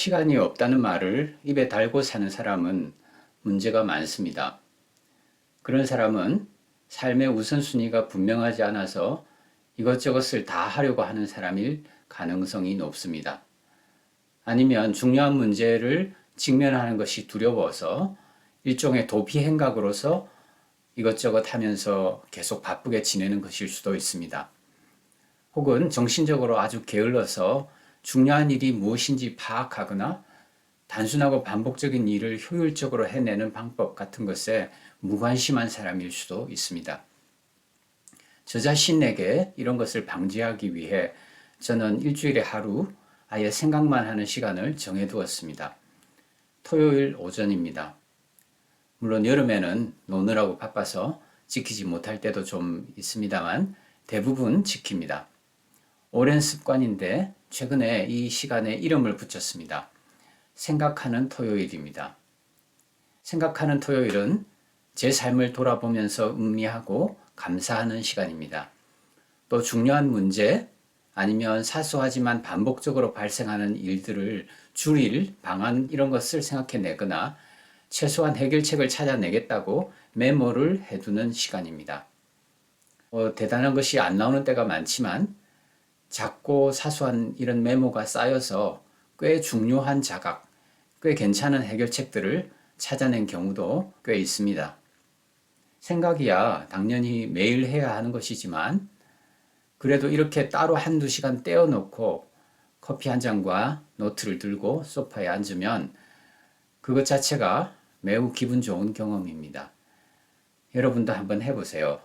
시간이 없다는 말을 입에 달고 사는 사람은 문제가 많습니다. 그런 사람은 삶의 우선순위가 분명하지 않아서 이것저것을 다 하려고 하는 사람일 가능성이 높습니다. 아니면 중요한 문제를 직면하는 것이 두려워서 일종의 도피 행각으로서 이것저것 하면서 계속 바쁘게 지내는 것일 수도 있습니다. 혹은 정신적으로 아주 게을러서 중요한 일이 무엇인지 파악하거나 단순하고 반복적인 일을 효율적으로 해내는 방법 같은 것에 무관심한 사람일 수도 있습니다. 저 자신에게 이런 것을 방지하기 위해 저는 일주일에 하루 아예 생각만 하는 시간을 정해두었습니다. 토요일 오전입니다. 물론 여름에는 노느라고 바빠서 지키지 못할 때도 좀 있습니다만 대부분 지킵니다. 오랜 습관인데 최근에 이 시간에 이름을 붙였습니다. 생각하는 토요일입니다. 생각하는 토요일은 제 삶을 돌아보면서 음미하고 감사하는 시간입니다. 또 중요한 문제 아니면 사소하지만 반복적으로 발생하는 일들을 줄일 방안 이런 것을 생각해내거나 최소한 해결책을 찾아내겠다고 메모를 해두는 시간입니다. 어, 대단한 것이 안 나오는 때가 많지만 작고 사소한 이런 메모가 쌓여서 꽤 중요한 자각, 꽤 괜찮은 해결책들을 찾아낸 경우도 꽤 있습니다. 생각이야 당연히 매일 해야 하는 것이지만 그래도 이렇게 따로 한두 시간 떼어놓고 커피 한 잔과 노트를 들고 소파에 앉으면 그것 자체가 매우 기분 좋은 경험입니다. 여러분도 한번 해보세요.